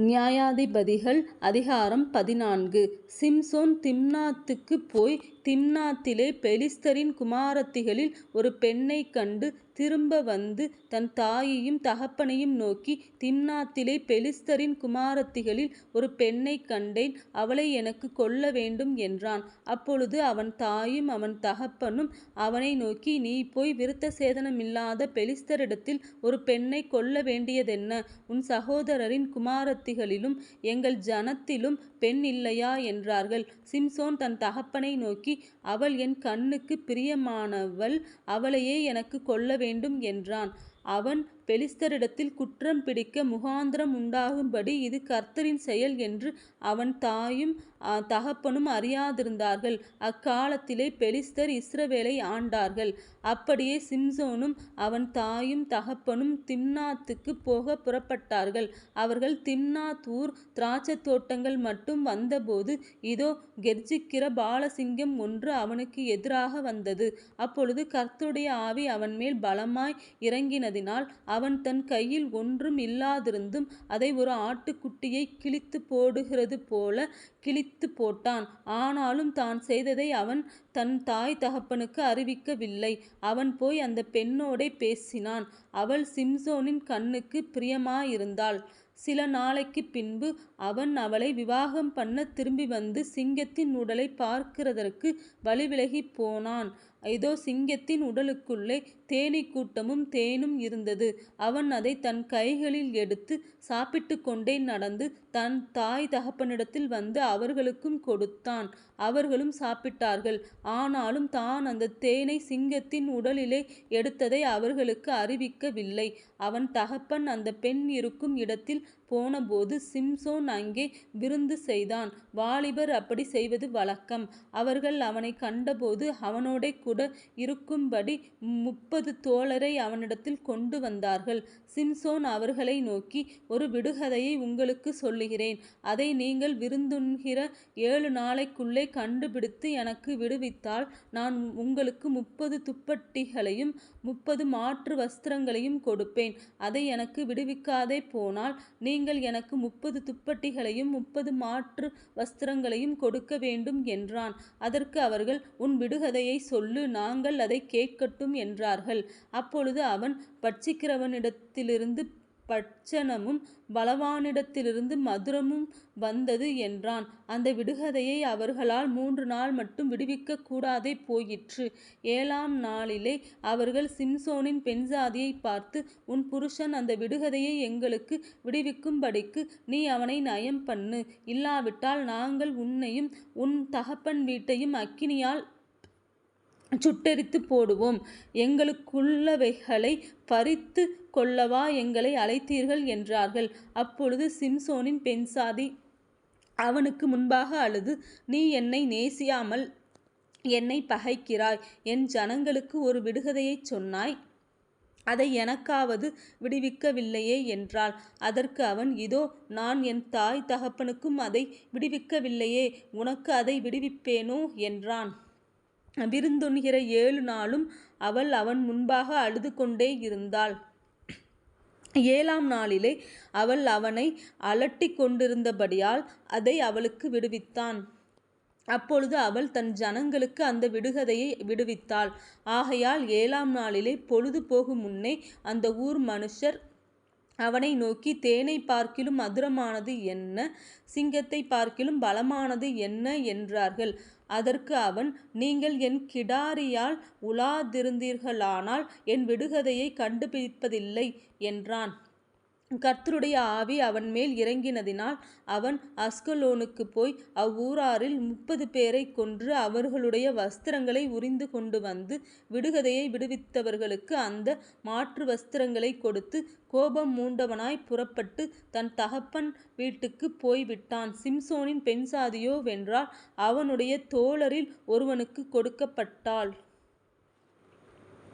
நியாயாதிபதிகள் அதிகாரம் பதினான்கு சிம்சோன் திம்னாத்துக்கு போய் திம்னாத்திலே பெலிஸ்தரின் குமாரத்திகளில் ஒரு பெண்ணை கண்டு திரும்ப வந்து தன் தாயையும் தகப்பனையும் நோக்கி திம்னாத்திலே பெலிஸ்தரின் குமாரத்திகளில் ஒரு பெண்ணை கண்டேன் அவளை எனக்கு கொல்ல வேண்டும் என்றான். அப்பொழுது அவன் தாயும் அவன் தகப்பனும் அவனை நோக்கி நீ போய் விருத்த சேதனமில்லாத பெலிஸ்தரிடத்தில் ஒரு பெண்ணை கொல்ல வேண்டியதென்ன? உன் சகோதரரின் குமாரத்திகளிலும் எங்கள் ஜனத்திலும் பெண் இல்லையா? என்றார்கள். சிம்சோன் தன் தகப்பனை நோக்கி அவள் என் கண்ணுக்கு பிரியமானவள் அவளையே எனக்கு கொள்ள வேண்டும் என்றான். அவன் பெலிஸ்தரிடத்தில் குற்றம் பிடிக்க முகாந்திரம் உண்டாகும்படி இது கர்த்தரின் செயல் என்று அவன் தாயும் தகப்பனும் அறியாதிருந்தார்கள். அக்காலத்திலே பெலிஸ்தர் இஸ்ரவேலை ஆண்டார்கள். அப்படியே சிம்சோனும் அவன் தாயும் தகப்பனும் திம்னாத்துக்கு போக புறப்பட்டார்கள். அவர்கள் திம்னாத் ஊர் திராட்சைத் தோட்டங்கள் மட்டும் வந்தபோது இதோ கெர்ஜிக்கிற பாலசிங்கம் ஒன்று அவனுக்கு எதிராக வந்தது. அப்பொழுது கர்த்தருடைய ஆவி அவன் மேல் பலமாய் இறங்கினதினால் அவன் அவன் தன் கையில் ஒன்றும் இல்லாதிருந்தும் அதை ஒரு ஆட்டுக்குட்டியை கிழித்து போடுகிறது போல கிழித்துப் போட்டான். ஆனாலும் தான் செய்ததை அவன் தன் தாய் தகப்பனுக்கு அறிவிக்கவில்லை. அவன் போய் அந்த பெண்ணோடே பேசினான். அவள் சிம்சோனின் கண்ணுக்கு பிரியமாயிருந்தாள். சில நாளைக்கு பின்பு அவன் அவளை விவாகம் பண்ண திரும்பி வந்து சிங்கத்தின் உடலை பார்க்கிறதற்கு வழிவிலகி போனான். இதோ சிங்கத்தின் உடலுக்குள்ளே தேனீக்கூட்டமும் தேனும் இருந்தது. அவன் அதை தன் கைகளில் எடுத்து சாப்பிட்டுக்கொண்டே நடந்து தன் தாய் தகப்பனிடத்தில் வந்து அவர்களுக்கும் கொடுத்தான். அவர்களும் சாப்பிட்டார்கள். ஆனாலும் தான் அந்த தேனை சிங்கத்தின் உடலிலே எடுத்ததை அவர்களுக்கு அறிவிக்கவில்லை. அவன் தகப்பன் அந்த பெண் இருக்கும் இடத்தில் போனபோது சிம்சோன் அங்கே விருந்து செய்தான். வாலிபர் அப்படி செய்வது வழக்கம். அவர்கள் அவனை கண்டபோது கூட இருக்கும்படி முப்பது தோழரை அவனிடத்தில் கொண்டு வந்தார்கள். சிம்சோன் அவர்களை நோக்கி ஒரு விடுகதையை உங்களுக்கு சொல்லுகிறேன். அதை நீங்கள் விருந்துண்கிற ஏழு நாளைக்குள்ளே கண்டுபிடித்து எனக்கு விடுவித்தால் நான் உங்களுக்கு முப்பது துப்பட்டிகளையும் முப்பது மாற்று வஸ்திரங்களையும் கொடுப்பேன். அதை எனக்கு விடுவிக்காதே போனால் நீங்கள் எனக்கு முப்பது துப்பட்டிகளையும் முப்பது மாற்று வஸ்திரங்களையும் கொடுக்க வேண்டும் என்றான். அதற்கு அவர்கள் உன் விடுகதையை சொல்லு நாங்கள் அதை கேட்கட்டும் என்றார்கள். அப்பொழுது அவன் பட்சிக்கிறவனிடத்திலிருந்து பட்சணமும் பலவானிடத்திலிருந்து மதுரமும் வந்தது என்றான். அந்த விடுகதையை அவர்களால் மூன்று நாள் மட்டும் விடுவிக்க கூடாதே போயிற்று. ஏழாம் நாளிலே அவர்கள் சிம்சோனின் பெண்ஜாதியைப் பார்த்து உன் புருஷன் அந்த விடுகதையை எங்களுக்கு விடுவிக்கும்படிக்கு நீ அவனை நயம் பண்ணு இல்லாவிட்டால் நாங்கள் உன்னையும் உன் தகப்பன் வீட்டையும் அக்கினியால் சுட்டெரித்துப் போடுவோம். எங்களுக்குள்ளவைகளை பறித்து கொள்ளவா எங்களை அழைத்தீர்கள்? என்றார்கள். அப்பொழுது சிம்சோனின் பெண்சாதி அவனுக்கு முன்பாக அழுது நீ என்னை நேசியாமல் என்னை பகைக்கிறாய். என் ஜனங்களுக்கு ஒரு விடுகதையைச் சொன்னாய். அதை எனக்காவது விடுவிக்கவில்லையே என்றாள். அதற்கு அவன் இதோ நான் என் தாய் தகப்பனுக்கும் அதை விடுவிக்கவில்லையே உனக்கு அதை விடுவிப்பேனோ? என்றான். விருந்துண்கிற ஏழு நாளும் அவள் அவன் முன்பாக அழுது கொண்டே இருந்தாள் ஏழாம் நாளிலே அவள் அவனை அலட்டிக்கொண்டிருந்தபடியால் அதை அவளுக்கு விடுவித்தான். அப்பொழுது அவள் தன் ஜனங்களுக்கு அந்த விடுகதையை விடுவித்தாள். ஆகையால் ஏழாம் நாளிலே பொழுது போகும் முன்னே அந்த ஊர் மனுஷர் அவனை நோக்கி தேனை பார்க்கிலும் மதுரமானது என்ன? சிங்கத்தைப் பார்க்கிலும் பலமானது என்ன? என்றார்கள். அதற்கு அவன் நீங்கள் என் கிடாரியால் உலாதிருந்தீர்களானால் என் விடுகதையைக் கண்டுபிடிப்பதில்லை என்றான். கர்த்தருடைய ஆவி அவன் மேல் இறங்கினதினால் அவன் அஸ்கலோனுக்குப் போய் அவ்வூராரில் முப்பது பேரைக் கொன்று அவர்களுடைய வஸ்திரங்களை உரிந்து கொண்டு வந்து விடுகதையை விடுவித்தவர்களுக்கு அந்த மாற்று வஸ்திரங்களைக் கொடுத்து கோபம் மூண்டவனாய் புறப்பட்டு தன் தகப்பன் வீட்டுக்குப் போய்விட்டான். சிம்சோனின் பெண் சாதியோ வென்றால் அவனுடைய தோழரில் ஒருவனுக்குக் கொடுக்கப்பட்டாள்.